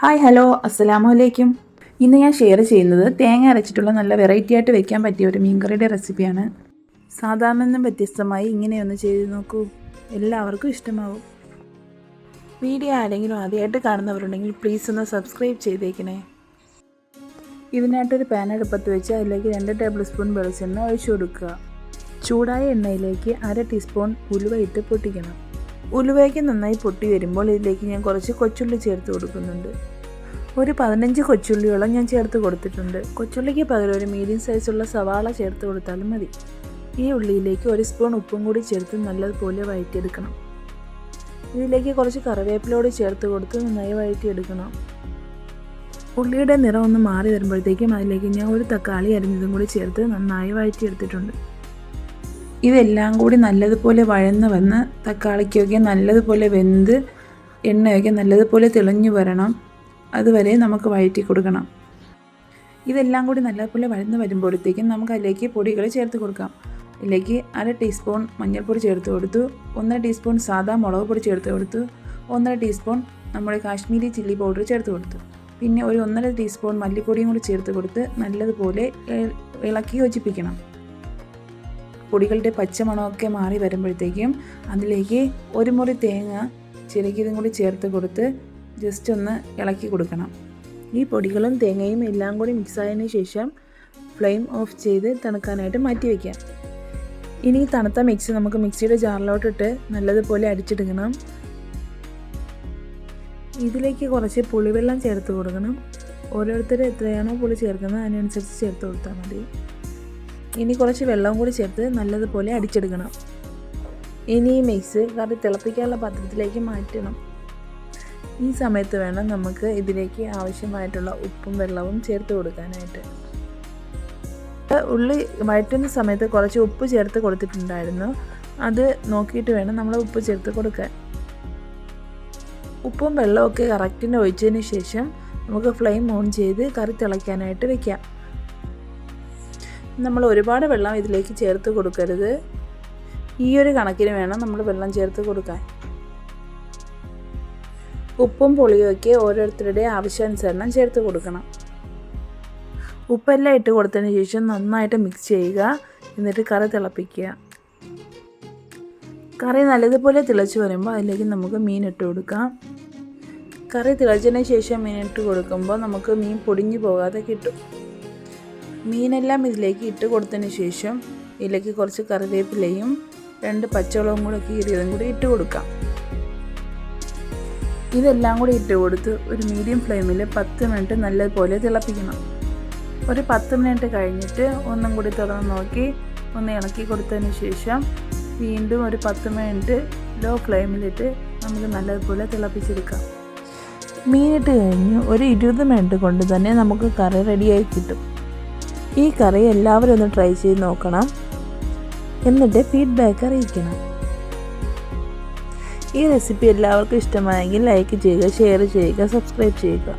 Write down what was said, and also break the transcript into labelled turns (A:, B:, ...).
A: Hi hello അസ്സലാമു അലൈക്കും ഇന്ന് ഞാൻ ഷെയർ ചെയ്യുന്നത് തേങ്ങ അരച്ചിട്ടുള്ള നല്ല വെറൈറ്റി ആയിട്ട് വെക്കാൻ പറ്റിയ ഒരു മീൻകറിയുടെ റെസിപ്പിയാണ് സാധാരണ നിന്നും വ്യത്യസ്തമായി ഇങ്ങനെയൊന്ന് ചെയ്ത് നോക്കൂ. എല്ലാവർക്കും ഇഷ്ടമാവും. വീഡിയോ ആരെങ്കിലും ആദ്യമായിട്ട് കാണുന്നവരുണ്ടെങ്കിൽ പ്ലീസ് ഒന്ന് സബ്സ്ക്രൈബ് ചെയ്തേക്കണേ. ഇതിനായിട്ടൊരു പാൻ അടുപ്പത്ത് വെച്ച് അതിലേക്ക് രണ്ട് ടേബിൾ സ്പൂൺ വെളിച്ചെണ്ണ ഒഴിച്ചു കൊടുക്കുക. ചൂടായ എണ്ണയിലേക്ക് അര ടീസ്പൂൺ ഉലുവ ഇട്ട് പൊട്ടിക്കണം. ഉലുവയ്ക്ക് നന്നായി പൊട്ടി വരുമ്പോൾ ഇതിലേക്ക് ഞാൻ കുറച്ച് കൊച്ചുള്ളി ചേർത്ത് കൊടുക്കുന്നുണ്ട്. ഒരു പതിനഞ്ച് കൊച്ചുള്ളിയോളം ഞാൻ ചേർത്ത് കൊടുത്തിട്ടുണ്ട്. കൊച്ചുള്ളിക്ക് പകരം ഒരു മീഡിയം സൈസുള്ള സവാള ചേർത്ത് കൊടുത്താലും മതി. ഈ ഉള്ളിയിലേക്ക് ഒരു സ്പൂൺ ഉപ്പും കൂടി ചേർത്ത് നല്ലതുപോലെ വഴറ്റിയെടുക്കണം. ഇതിലേക്ക് കുറച്ച് കറിവേപ്പിലോട് ചേർത്ത് കൊടുത്ത് നന്നായി വഴറ്റിയെടുക്കണം. ഉള്ളിയുടെ നിറം ഒന്ന് മാറി വരുമ്പോഴത്തേക്കും അതിലേക്ക് ഞാൻ ഒരു തക്കാളി അരിഞ്ഞതും കൂടി ചേർത്ത് നന്നായി വഴറ്റിയെടുത്തിട്ടുണ്ട്. ഇതെല്ലാം കൂടി നല്ലതുപോലെ വഴന്ന് വന്ന് തക്കാളിക്കൊക്കെ നല്ലതുപോലെ വെന്ത് എണ്ണയൊക്കെ നല്ലതുപോലെ തിളഞ്ഞു വരണം. അതുവരെ നമുക്ക് വഴറ്റി കൊടുക്കണം. ഇതെല്ലാം കൂടി നല്ലതുപോലെ വഴന്ന് വരുമ്പോഴത്തേക്കും നമുക്ക് അതിലേക്ക് പൊടികൾ ചേർത്ത് കൊടുക്കാം. ഇതിലേക്ക് അര ടീസ്പൂൺ മഞ്ഞൾപ്പൊടി ചേർത്ത് കൊടുത്തു. ഒന്നര ടീസ്പൂൺ സാദാ മുളക് പൊടി ചേർത്ത് കൊടുത്തു. ഒന്നര ടീസ്പൂൺ നമ്മുടെ കാശ്മീരി ചില്ലി പൗഡർ ചേർത്ത് കൊടുത്തു. പിന്നെ ഒരു ഒന്നര ടീസ്പൂൺ മല്ലിപ്പൊടിയും കൂടി ചേർത്ത് കൊടുത്ത് നല്ലതുപോലെ ഇളക്കി യോജിപ്പിക്കണം. പൊടികളുടെ പച്ചമണമൊക്കെ മാറി വരുമ്പോഴത്തേക്കും അതിലേക്ക് ഒരു മുറി തേങ്ങ ചിരകിയതും കൂടി ചേർത്ത് കൊടുത്ത് ജസ്റ്റ് ഒന്ന് ഇളക്കി കൊടുക്കണം. ഈ പൊടികളും തേങ്ങയും എല്ലാം കൂടി മിക്സായതിനു ശേഷം ഫ്ലെയിം ഓഫ് ചെയ്ത് തണുക്കാനായിട്ട് മാറ്റി വയ്ക്കാം ഇനി തണുത്ത മിക്സ് നമുക്ക് മിക്സിയുടെ ജാറിലോട്ടിട്ട് നല്ലതുപോലെ അടിച്ചെടുക്കണം. ഇതിലേക്ക് കുറച്ച് പുളിവെള്ളം ചേർത്ത് കൊടുക്കണം. ഓരോരുത്തർ എത്രയാണോ പുളി ചേർക്കുന്നത് അതിനനുസരിച്ച് ചേർത്ത് കൊടുത്താൽ മതി. ഇനി കുറച്ച് വെള്ളവും കൂടി ചേർത്ത് നല്ലതുപോലെ അടിച്ചെടുക്കണം. ഇനി ഈ മിക്സ് കറി തിളപ്പിക്കാനുള്ള പാത്രത്തിലേക്ക് മാറ്റണം. ഈ സമയത്ത് വേണം നമുക്ക് ഇതിലേക്ക് ആവശ്യമായിട്ടുള്ള ഉപ്പും വെള്ളവും ചേർത്ത് കൊടുക്കാനായിട്ട്. ഉള്ളി വഴറ്റുന്ന സമയത്ത് കുറച്ച് ഉപ്പ് ചേർത്ത് കൊടുത്തിട്ടുണ്ടായിരുന്നു. അത് നോക്കിയിട്ട് വേണം നമ്മൾ ഉപ്പ് ചേർത്ത് കൊടുക്കാൻ. ഉപ്പും വെള്ളവും ഒക്കെ കറക്റ്റിന് ഒഴിച്ചതിന് ശേഷം നമുക്ക് ഫ്ലെയിം ഓൺ ചെയ്ത് കറി തിളയ്ക്കാനായിട്ട് വെക്കാം. നമ്മൾ ഒരുപാട് വെള്ളം ഇതിലേക്ക് ചേർത്ത് കൊടുക്കരുത്. ഈ ഒരു കണക്കിന് വേണം നമ്മൾ വെള്ളം ചേർത്ത് കൊടുക്കാൻ. ഉപ്പും പുളിയൊക്കെ ഓരോരുത്തരുടെ ആവശ്യാനുസരണം ചേർത്ത് കൊടുക്കണം. ഉപ്പെല്ലാം ഇട്ട് കൊടുത്തതിന് ശേഷം നന്നായിട്ട് മിക്സ് ചെയ്യുക. എന്നിട്ട് കറി തിളപ്പിക്കുക. കറി നല്ലതുപോലെ തിളച്ച് വരുമ്പോൾ അതിലേക്ക് നമുക്ക് മീൻ ഇട്ട് കൊടുക്കാം. കറി തിളച്ചതിന് ശേഷം മീൻ ഇട്ട് കൊടുക്കുമ്പോൾ നമുക്ക് മീൻ പൊടിഞ്ഞു പോകാതെ കിട്ടും. മീനെല്ലാം ഇതിലേക്ക് ഇട്ട് കൊടുത്തതിന് ശേഷം ഇതിലേക്ക് കുറച്ച് കറിവേപ്പിലയും രണ്ട് പച്ചവളവും കൂടെ കീറിയതും കൂടി ഇട്ട് കൊടുക്കാം. ഇതെല്ലാം കൂടി ഇട്ട് കൊടുത്ത് ഒരു മീഡിയം ഫ്ലെയിമിൽ പത്ത് മിനിറ്റ് നല്ലതുപോലെ തിളപ്പിക്കണം. ഒരു പത്ത് മിനിറ്റ് കഴിഞ്ഞിട്ട് ഒന്നും കൂടി തുറന്ന് നോക്കി ഒന്ന് ഇളക്കി കൊടുത്തതിന് ശേഷം വീണ്ടും ഒരു പത്ത് മിനിറ്റ് ലോ ഫ്ലെയിമിലിട്ട് നമുക്ക് നല്ലതുപോലെ തിളപ്പിച്ചെടുക്കാം. മീനിട്ട് കഴിഞ്ഞ് ഒരു ഇരുപത് മിനിറ്റ് കൊണ്ട് തന്നെ നമുക്ക് കറി റെഡിയായി കിട്ടും. ഈ കറി എല്ലാവരും ഒന്ന് ട്രൈ ചെയ്ത് നോക്കണം. എന്നിട്ട് ഫീഡ്ബാക്ക് അറിയിക്കണം. ഈ റെസിപ്പി എല്ലാവർക്കും ഇഷ്ടമായെങ്കിൽ ലൈക്ക് ചെയ്യുക ഷെയർ ചെയ്യുക സബ്സ്ക്രൈബ് ചെയ്യുക.